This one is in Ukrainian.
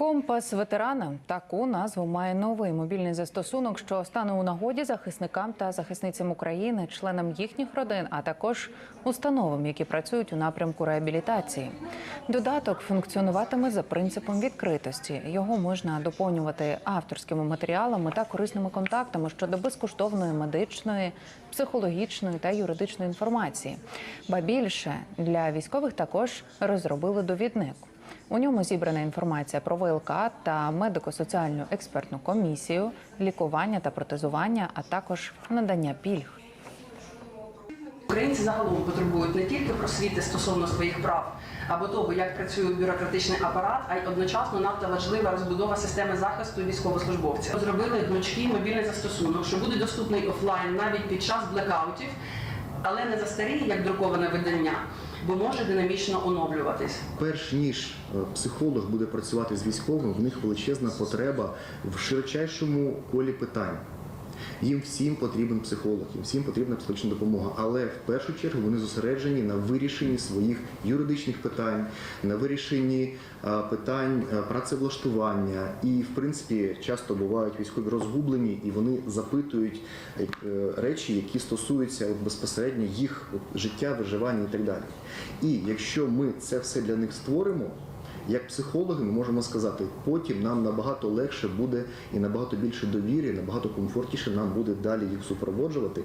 Компас ветерана таку назву має новий мобільний застосунок, що стане у нагоді захисникам та захисницям України, членам їхніх родин, а також установам, які працюють у напрямку реабілітації. Додаток функціонуватиме за принципом відкритості. Його можна доповнювати авторськими матеріалами та корисними контактами щодо безкоштовної медичної, психологічної та юридичної інформації. Ба більше для військових також розробили довідник. У ньому зібрана інформація про ВЛК та медико-соціальну експертну комісію, лікування та протезування, а також надання пільг. Українці загалом потребують не тільки просвіти стосовно своїх прав або того, як працює бюрократичний апарат, а й одночасно надто важлива розбудова системи захисту військовослужбовців. Зробили гнучкий мобільний застосунок, що буде доступний офлайн навіть під час блекаутів, але не застаріє як друковане видання, бо може динамічно оновлюватись. Перш ніж е, психолог буде працювати з військовим, в них величезна потреба в широчайшому колі питань. Їм всім потрібен психолог, їм всім потрібна психологічна допомога. Але в першу чергу вони зосереджені на вирішенні своїх юридичних питань, на вирішенні питань працевлаштування. І, в принципі, часто бувають військові розгублені і вони запитують е, речі, які стосуються безпосередньо їх життя, виживання і так далі. І якщо ми це все для них створимо. Як психологи ми можемо сказати, потім нам набагато легше буде і набагато більше довіри, набагато комфортніше нам буде далі їх супроводжувати.